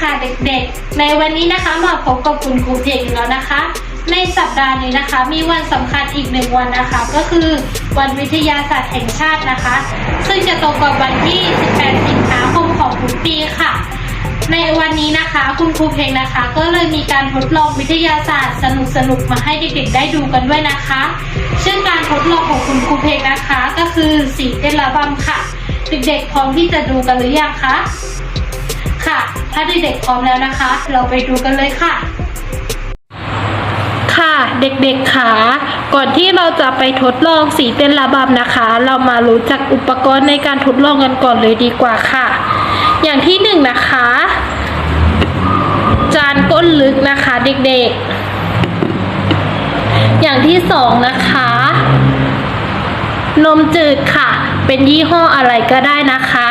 ค่ะเด็กๆ ในวันนี้นะคะมาพบกับคุณครูเพลงอีกแล้วนะคะ ในสัปดาห์นี้นะคะ มีวันสำคัญอีกหนึ่งวันนะคะ ก็คือวันวิทยาศาสตร์แห่งชาตินะคะ ซึ่งจะตรงกับวันที่ 18 สิงหาคมของทุกปีค่ะ ในวันนี้นะคะคุณครูเพลงนะคะ ก็เลยมีการทดลองวิทยาศาสตร์สนุกๆมาให้เด็กๆ ได้ดูกันด้วยนะคะซึ่งการทดลองของคุณครูเพลงนะคะ ก็คือสีเต้นระบำค่ะ เด็กๆพร้อมที่จะดูกันหรือยังคะ ค่ะ ถ้าเด็กๆพร้อมแล้วนะคะ เราไปดูกันเลยค่ะ ค่ะเด็กๆค่ะ ก่อนที่เราจะไปทดลองสีเต้นระบำนะคะ เรามารู้จักอุปกรณ์ในการทดลองกันก่อนเลยดีกว่าค่ะ อย่างที่หนึ่งนะคะ จานก้นลึกนะคะเด็กๆ อย่างที่สองนะคะนมจืดค่ะ เป็นยี่ห้ออะไรก็ได้นะคะ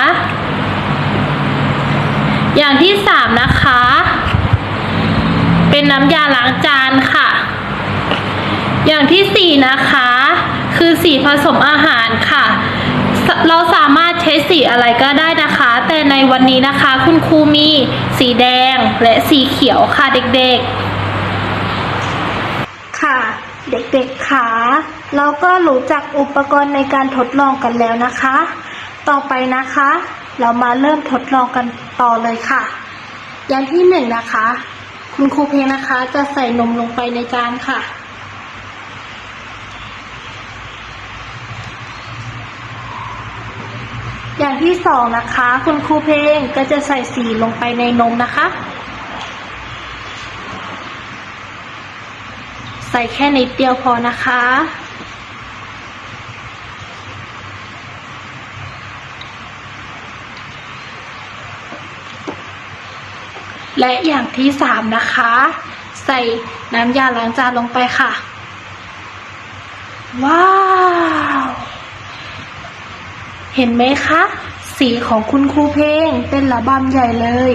อย่างที่สามนะคะ เป็นน้ำยาล้างจานค่ะ อย่างที่สี่นะคะ คือสีผสมอาหารค่ะ เราสามารถใช้สีอะไรก็ได้นะคะ แต่ในวันนี้นะคะคุณครูมีสีแดงและสีเขียวค่ะเด็กๆ ค่ะเด็กๆค่ะเราก็รู้จักอุปกรณ์ในการทดลองกันแล้วนะคะ ต่อไปนะคะ เรามาเริ่มทดลองกันต่อเลยค่ะ อย่างที่หนึ่งนะคะ คุณครูเพลงนะคะจะใส่นมลงไปในจานค่ะ อย่างที่สองนะคะ คุณครูเพลงก็จะใส่สีลงไปในนมนะคะ ใส่แค่นิดเดียวพอนะคะ และอย่างที่สามนะคะ ใส่น้ำยาล้างจานลงไปค่ะ ว้าว เห็นไหมคะ สีของคุณครูเพลงเป็นระบำใหญ่เลย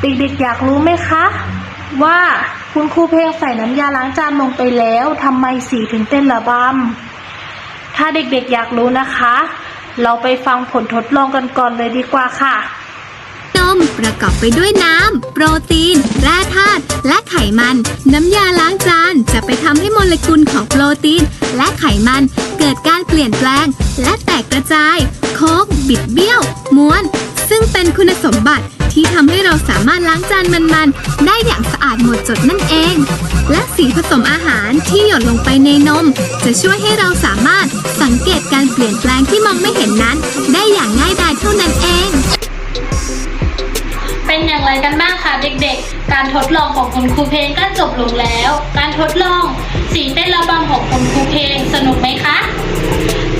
เด็กๆอยากรู้ไหมคะ ว่าคุณครูเพลงใส่น้ำยาล้างจานลงไปแล้วทำไมสีถึงเต้นระบำถ้าเด็กๆอยากรู้นะคะ เราไปฟังผลทดลองกันก่อนเลยดีกว่าค่ะ ประกอบไปด้วยน้ำ โปรตีน แร่ธาตุ และไขมัน น้ำยาล้างจาน จะไปทำให้โมเลกุลของโปรตีน และไขมัน เกิดการเปลี่ยนแปลง และแตกกระจาย โค้งบิดเบี้ยว ม้วน ซึ่งเป็นคุณสมบัติที่ทำให้เราสามารถล้างจานมันๆ ได้อย่างสะอาดหมดจดนั่นเอง และสีผสมอาหารที่หยดลงไปในนม จะช่วยให้เราสามารถสังเกตการเปลี่ยนแปลงที่มองไม่เห็นนั้น ได้อย่างง่ายดายเท่านั้นเอง ไรกันบ้างคะเด็กๆ การทดลองของคุณครูเพลงก็จบลงแล้ว การทดลองสีเต้นระบำของคุณครูเพลงสนุกไหมคะ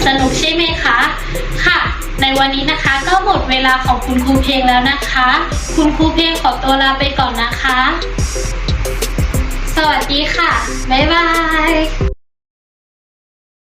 สนุกใช่ไหมคะ ค่ะ ในวันนี้นะคะก็หมดเวลาของคุณครูเพลงแล้วนะคะ คุณครูเพลงขอตัวลาไปก่อนนะคะ สวัสดีค่ะ บ๊ายบาย